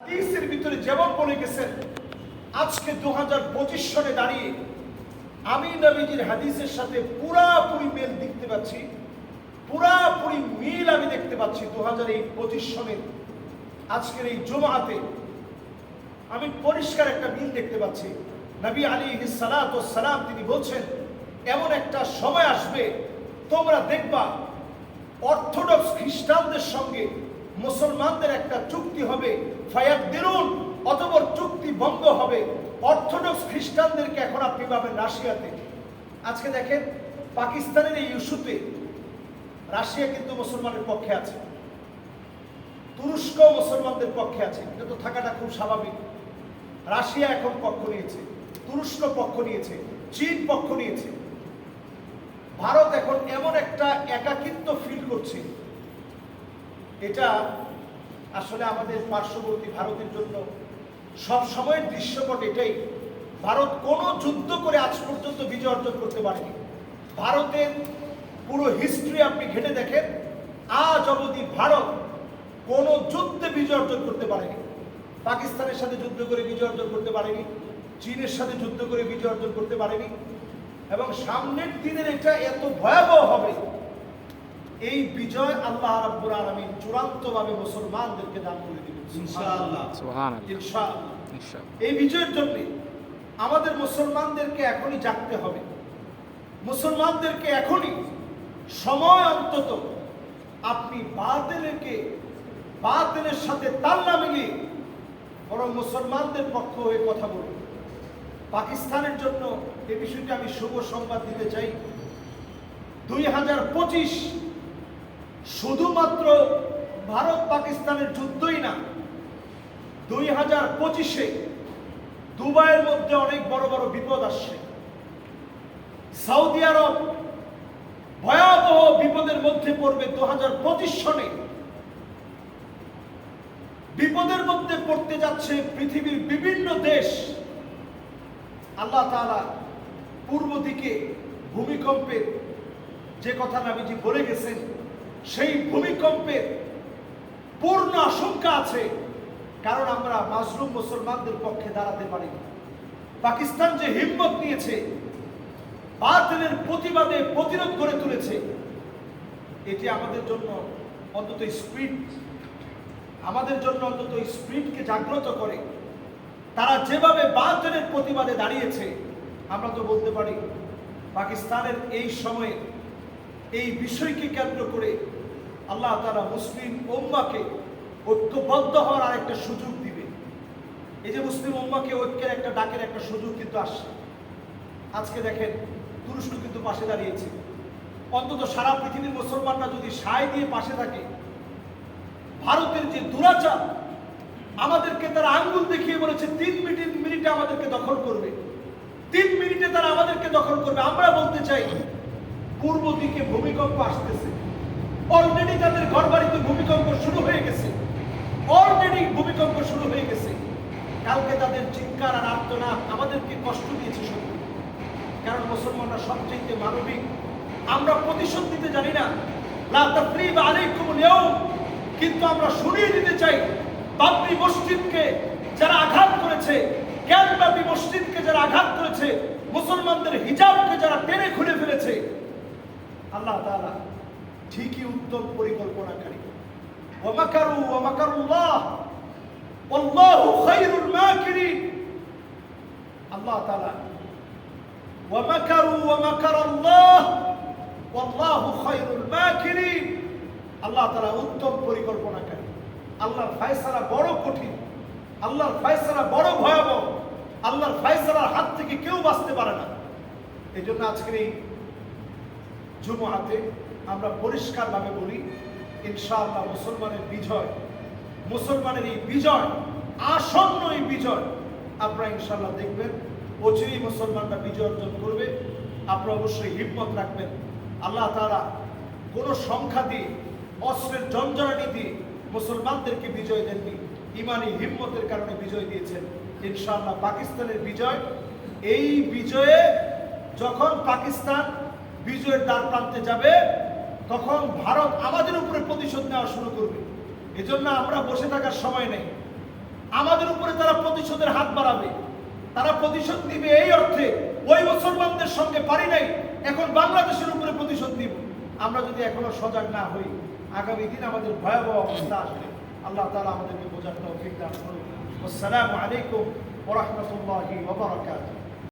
হাদিসের ভিতরে যেমন বলে গেছেন, আজকে দু হাজার পঁচিশ সনে দাঁড়িয়ে আমি নবীজির হাদিসের সাথে পুরাপুরি মেল দেখতে পাচ্ছি, পুরাপুরি মিল আমি দেখতে পাচ্ছি দু হাজার এই পঁচিশ সনে। আজকের এই জমাতে আমি পরিষ্কার একটা মিল দেখতে পাচ্ছি। নবী আলী সালাত ও সালাম তিনি বলছেন, এমন একটা সময় আসবে, তোমরা দেখবা অর্থোডক্স খ্রিস্টানদের সঙ্গে মুসলমানদের একটা চুক্তি হবে ফায়াত দিরুন অতবর চুক্তি ভঙ্গ হবে। অর্থোডক্স খ্রিস্টানদেরকে এখন আপনি পাবেন রাশিয়াতে। আজকে দেখেন, পাকিস্তানের এই ইস্যুতে রাশিয়া কিন্তু মুসলমানের পক্ষে আছে। তুরস্ক মুসলমানদের পক্ষে আছে। এটা তো থাকাটা খুব স্বাভাবিক। রাশিয়া এখন পক্ষ নিয়েছে। তুরস্ক পক্ষ নিয়েছে। চীন পক্ষ নিয়েছে। ভারত এখন এমন একটা একাকিত্ব ফিল করছে। এটা আসলে আমাদের পার্শ্ববর্তী ভারতের জন্য সব সময়ের দৃশ্যপট এটাই। ভারত কোনো যুদ্ধ করে আজ পর্যন্ত বিজয় অর্জন করতে পারেনি। ভারতের পুরো হিস্ট্রি আপনি ঘেটে দেখেন, আজ অবধি ভারত কোনো যুদ্ধে বিজয় অর্জন করতে পারেনি। পাকিস্তানের সাথে যুদ্ধ করে বিজয় অর্জন করতে পারেনি, চীনের সাথে যুদ্ধ করে বিজয় অর্জন করতে পারেনি, এবং সামনের দিনের এটা এত ভয়াবহ হবে এই বিজয় আল্লাহ রাব্বুল আলামিন চূড়ান্তভাবে মুসলমানদেরকে দান করে দিবেন। ইনশাআল্লাহ। সুবহানাল্লাহ। ইনশাআল্লাহ। ইনশাআল্লাহ। এই বিজয়ের জন্য আমাদের মুসলমানদেরকে এখনই জাগতে হবে। মুসলমানদেরকে এখনই সময় অন্তত আপনি বাতিলকে বাতিলের সাথে তাল না মিলিয়ে বরং মুসলমানদের পক্ষ হয়ে কথা বলুন। পাকিস্তানের জন্য এ বিষয়টি আমি শুভ সংবাদ দিতে চাই। দুই হাজার পঁচিশ শুধুমাত্র ভারত পাকিস্তানের যুদ্ধই না, দুই হাজার পঁচিশে দুবাইয়ের মধ্যে অনেক বড় বড় বিপদ আসছে। সৌদি আরব ভয়াবহ বিপদের মধ্যে পড়বে দু হাজার পঁচিশ সনে। বিপদের মধ্যে পড়তে যাচ্ছে পৃথিবীর বিভিন্ন দেশ। আল্লাহ তাআলা পূর্ব দিকে ভূমিকম্পের যে কথা নাবিজি বলে গেছেন সেই ভূমিকম্পের পূর্ণ আশঙ্কা আছে, কারণ আমরা মাজলুম মুসলমানদের পক্ষে দাঁড়াতে পারি পাকিস্তান যে হিম্মত নিয়েছে, বাতিলের প্রতিবাদে প্রতিরোধ করে তুলেছে, এটি আমাদের জন্য অন্তত স্পিড, আমাদের জন্য অন্তত স্পিডকে জাগ্রত করে। তারা যেভাবে বাতিলের প্রতিবাদে দাঁড়িয়েছে, আমরা তো বলতে পারি, পাকিস্তানের এই সময়ে এই বিষয়কে কেন্দ্র করে আল্লাহ তারা মুসলিম ওম্মাকে ঐক্যবদ্ধ হওয়ার আরেকটা সুযোগ দিবে। এই যে মুসলিম ওম্মাকে ঐক্যের একটা ডাকের একটা সুযোগ কিন্তু আসছে। আজকে দেখেন তুরস্ক কিন্তু পাশে দাঁড়িয়েছে। অন্তত সারা পৃথিবীর মুসলমানরা যদি সায় দিয়ে পাশে থাকে, ভারতের যে দুরাচার, আমাদেরকে তারা আঙ্গুল দেখিয়ে বলেছে, তিন মিনিট, মিনিটে আমাদেরকে দখল করবে। তিন মিনিটে তারা আমাদেরকে দখল করবে। আমরা বলতে চাই পূর্ব দিকে ভূমিকম্প আসতেছে। অলরেডি তাদের ঘর বাড়িতে ভূমিকম্প শুরু হয়ে গেছে। অলরেডি ভূমিকম্প শুরু হয়ে গেছে। কালকে তাদের চিৎকার আর আর্তনাদ আমাদেরকে কষ্ট দিয়েছে সত্যি। কারণ মুসলমানরা সবচেয়ে মানবিক। আমরা প্রতিশোধ দিতে জানি না। কিন্তু আমরা শুনিয়ে দিতে চাই, বাবরি মসজিদকে যারা আঘাত করেছে জ্ঞানব্যাপী মসজিদকে যারা আঘাত করেছে, মুসলমানদের হিজাবকে যারা টেনে খুলে আল্লাহ তাআলা ঠিকই উত্তম পরিকল্পনাকারী। ওয়ামাকারু ওয়ামাকারুল্লাহ, ওয়াল্লাহু খায়রুল মাকিরিন। আল্লাহ তাআলা ওয়ামাকারু ওয়ামাকারাল্লাহ, ওয়াল্লাহু খায়রুল মাকিরিন। আল্লাহ তাআলা উত্তম পরিকল্পনাকারী। আল্লাহর ফয়সালা বড় কঠিন। আল্লাহর ফয়সালা বড় ভয়াবহ। আল্লাহর ফয়সালার হাত থেকে কেউ বাঁচতে পারে না। এই জন্য আজকের এই জুমহাতে আমরা পরিষ্কারভাবে বলি, ইনশাআল্লাহ মুসলমানের বিজয়, মুসলমানের এই বিজয়, আসন্ন এই বিজয়, আপনারা ইনশাআল্লাহ দেখবেন অচিরেই মুসলমানরা বিজয় অর্জন করবে, আপনারা অবশ্যই হিম্মত রাখবেন। আল্লাহ তাআলা কোনো সংখ্যা দিয়ে, অস্ত্রের জঞ্জরানি দিয়ে মুসলমানদেরকে বিজয় দেননি, ইমানি হিম্মতের কারণে বিজয় দিয়েছেন। ইনশাআল্লাহ পাকিস্তানের বিজয়, এই বিজয়ে যখন পাকিস্তান বিজয়ের দ্বার প্রান্তে যাবে, তখন ভারত আমাদের উপরে প্রতিশোধ নেওয়া শুরু করবে। এজন্য আমরা বসে থাকার সময় নেই। আমাদের উপরে তারা প্রতিশোধের হাত বাড়াবে। তারা প্রতিশোধ দিবে এই অর্থে, ওই মুসলমানদের সঙ্গে পারি নাই, এখন বাংলাদেশের উপরে প্রতিশোধ দিব আমরা যদি এখনও সজাগ না হই, আগামী দিন আমাদের ভয়াবহ অবস্থা আসবে। আল্লাহ তাআলা আমাদেরকে বোঝার তৌফিক দান করুন আসসালামু আলাইকুম ওয়া রাহমাতুল্লাহি ওয়া বারাকাতুহু।